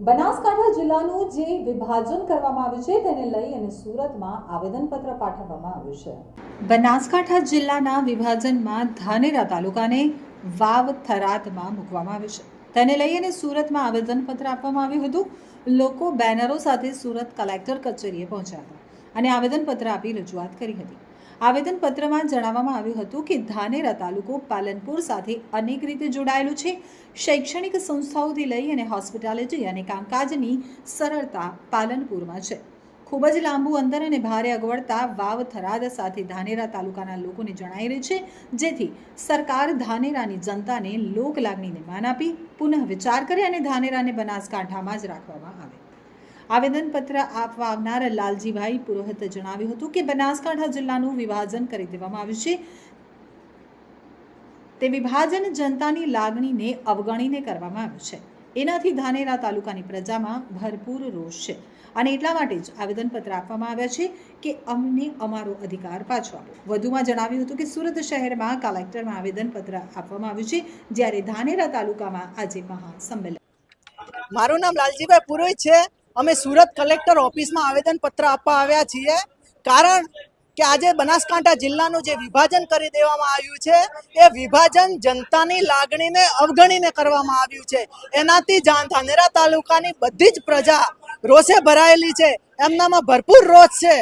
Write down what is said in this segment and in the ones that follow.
બનાસકાંઠા જિલ્લાનું જે વિભાજન કરવામાં આવ્યું છે તેને લઈ અને સુરતમાં આવેદનપત્ર પાઠવવામાં આવ્યું છે. બનાસકાંઠા જિલ્લાના વિભાજનમાં ધાનેરા તાલુકાને વાવ થરાદમાં મૂકવામાં આવ્યું છે. તેને લઈ અને સુરતમાં આવેદનપત્ર આપવામાં આવ્યું હતું. લોકો બેનરો સાથે સુરત કલેક્ટર કચેરીએ પહોંચ્યા હતા અને આવેદનપત્ર આપી રજૂઆત કરી હતી. આવેદનપત્રમાં જણાવવામાં આવ્યું હતું કે ધાનેરા તાલુકો પાલનપુર સાથે અનેક રીતે જોડાયેલું છે. શૈક્ષણિક સંસ્થાઓથી લઈ અને હોસ્પિટાલિટી અને કામકાજની સરળતા પાલનપુરમાં છે. ખૂબ જ લાંબુ અંતર અને ભારે અગવડતા વાવ થરાદ સાથે ધાનેરા તાલુકાના લોકોને જણાઈ રહી છે, જેથી સરકાર ધાનેરાની જનતાને લોકલાગણીને માન આપી પુનઃ વિચાર કરે અને ધાનેરાને બનાસકાંઠામાં જ રાખવામાં આવે. આવેદનપત્ર આપવા આવનાર લાલજીભાઈ પુરોહિતે જણાવ્યું હતું કે બનાસકાંઠા જિલ્લાનું વિભાજન કરી દેવામાં આવ્યું છે. તે વિભાજન જનતાની લાગણીને અવગણીને કરવામાં આવ્યું છે. એનાથી ધાનેરા તાલુકાની પ્રજામાં ભરપૂર રોષ છે અને એટલા માટે જ આવેદનપત્ર આપવામાં આવ્યા છે કે અમને અમારો અધિકાર પાછો આપો. વધુમાં જણાવ્યું હતું કે સુરત શહેરમાં કલેક્ટરમાં આવેદનપત્ર આપવામાં આવ્યું છે જ્યારે ધાનેરા તાલુકામાં આજે મહાસંમેલન. મારું નામ લાલજીભાઈ પુરોહિત છે. અમે સુરત કલેક્ટર ઓફિસમાં આવેદન પત્ર આપવા આવ્યા છીએ. કારણ કે આજે બનાસકાંઠા જિલ્લાનું જે વિભાજન કરી દેવામાં આવ્યું છે, એ વિભાજન જનતાની લાગણીને અવગણીને કરવામાં આવ્યું છે. એનાથી ધાનેરા તાલુકાની બધી જ પ્રજા રોષે ભરાયેલી છે. એમનામાં ભરપૂર રોષ છે.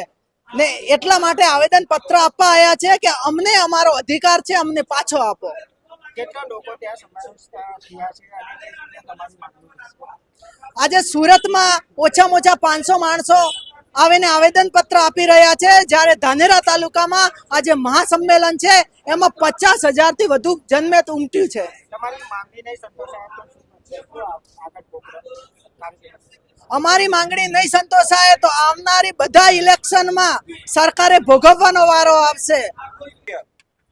ને એટલા માટે આવેદન પત્ર આપવા આવ્યા છે કે અમને અમારો અધિકાર છે, અમને પાછો આપો. કેટલા લોકો ત્યાં સમાવેશ થયા છે અને તમારી માંગણી આજે સુરતમાં ઓછામાં ઓછા પાંચસો માણસો આવીને આવેદન પત્ર આપી રહ્યા છે. જ્યારે ધાનેરા તાલુકામાં આજે મહાસંમેલન છે. એમાં પચાસ હજારથી વધુ જનમેત ઉમટ્યું છે? અમારી માંગણી નહીં સંતોષાય તો આવનારી બધા ઇલેક્શનમાં સરકારે ભોગવવાનો વારો આવશે.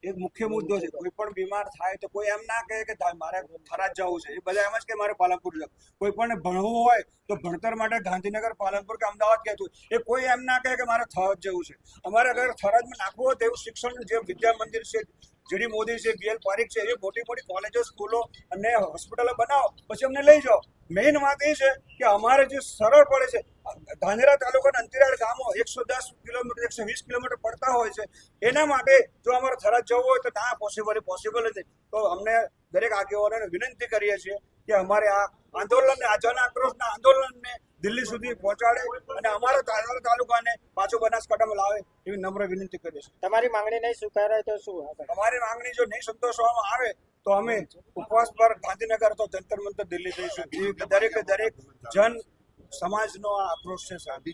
એક મુખ્ય મુદ્દો છે. કોઈ પણ બીમાર થાય તો કોઈ એમ ના કહે કે મારે થરાદ જવું છે. એ બધા એમ જ કે મારે પાલનપુર જવું. કોઈ પણ ભણવું હોય તો ભણતર માટે ગાંધીનગર, પાલનપુર કે અમદાવાદ કહેતું એ કોઈ એમ ના કહે કે મારે થરાદ જવું છે. અમારે અગર થરાદમાં નાખવું હોય તો એવું શિક્ષણ જે વિદ્યા મંદિર છે જીડી મોદી છે બીએલ પારીખ છે, એવી મોટી મોટી કોલેજો, સ્કૂલો અને હોસ્પિટલો બનાવો, પછી અમને લઈ જાઓ. મેઇન વાત એ છે કે અમારે જે સરળ પડે છે ધાનેરા તાલુકાના અંતરિયાળ ગામો એકસો દસ કિલોમીટર એકસો વીસ કિલોમીટર પડતા હોય છે. એના માટે જો અમારે થરાદ જવું હોય તો ના પોસિબલ પોસિબલ નથી તો અમને દરેક આગેવાનોને વિનંતી કરીએ છીએ કે અમારે આ આંદોલનને આ જન આક્રોશના આંદોલનને દિલ્હી સુધી પહોંચાડે અને અમારા ધાનેરા તાલુકાને પાછો બનાસકાંઠામાં લાવે એવી નમ્ર વિનંતી કરીએ છીએ. તમારી માંગણી નહીં સ્વીકારાય તો શું? અમારી માંગણી જો નહીં સંતોષવામાં આવે તો અમે ઉપવાસ પર ગાંધીનગર તો જંતર મંતર દિલ્હી જઈશું. દરેકે દરેક જન સમાજનો આ આક્રોશ છે સાથી